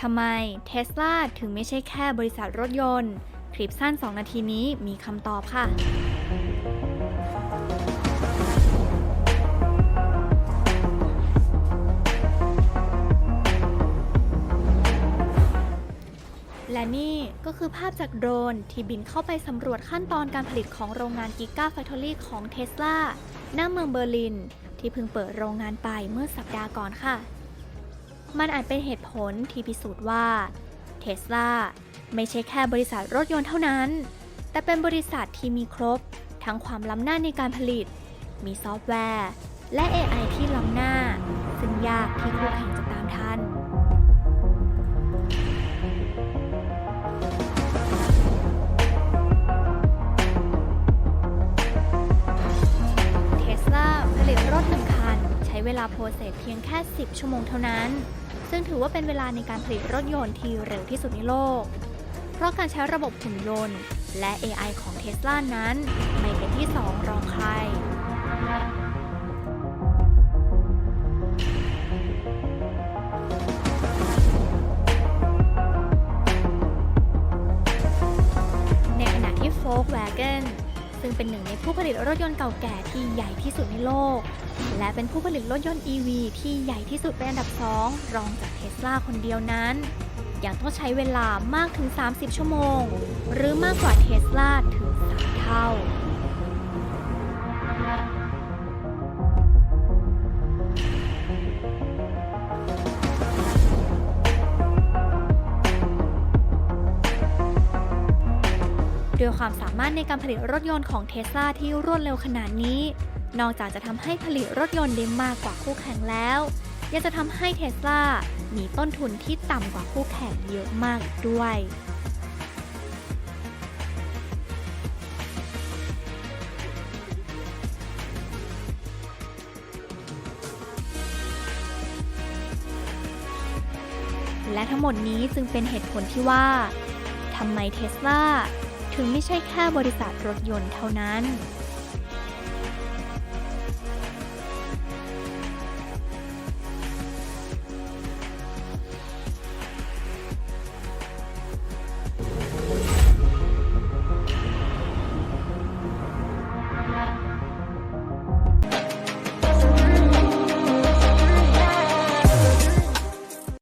ทำไมเทสลาถึงไม่ใช่แค่บริษัทรถยนต์ คลิปสั้น 2 นาทีนี้มีคำตอบค่ะ และนี่ก็คือภาพจากโดรนที่บินเข้าไปสำรวจขั้นตอนการผลิตของโรงงานกิก a แฟ c t อรี่ของเทสลาหน้าเมืองเบอร์ลิน ที่เพิ่งเปิดโรงงานไปเมื่อสัปดาห์ก่อนค่ะ มันอาจเป็นเหตุผลที่พิสูจน์ว่าเทสลาไม่ใช่แค่บริษัทรถยนต์เท่านั้น แต่เป็นบริษัทที่มีครบ ทั้งความล้ำหน้าในการผลิต มีซอฟต์แวร์ และ AI ที่ล้ำหน้า ซึ่งยากที่คู่แข่งจะตามทันเทสลาผลิตรถหนึ่งคัน ใช้เวลาโปรเซสเพียงแค่ 10 ชั่วโมงเท่านั้น ซึ่งถือว่าเป็นเวลาในการผลิตรถยนต์ที่เร็วที่สุดในโลก เพราะการใช้ระบบหุ่นยนต์ และ AI ของเทสลานั้น ไม่เป็นที่สองรองใครในขณะที่ Volkswagen ซึ่งเป็นหนึ่งในผู้ผลิตรถยนต์เก่าแก่ที่ใหญ่ที่สุดในโลก และเป็นผู้ผลิตรถยนต์ EV ที่ใหญ่ที่สุดเป็นอันดับ 2 รองจากเทสลาคนเดียวนั้น ยังต้องใช้เวลามากถึง 30 ชั่วโมง หรือมากกว่าเทสลาถึง3เท่า ด้วยความสามารถในการผลิตรถยนต์ของเทสลาที่รวดเร็วขนาดนี้ นอกจากจะทำให้ผลิตรถยนต์ได้มากกว่าคู่แข่งแล้ว ยังจะทำให้เทสลามีต้นทุนที่ต่ำกว่าคู่แข่งเยอะมากอีกด้วยและทั้งหมดนี้จึงเป็นเหตุผลที่ว่าทำไมเทสลา ถึงไม่ใช่แค่บริษัทรถยนต์เท่านั้น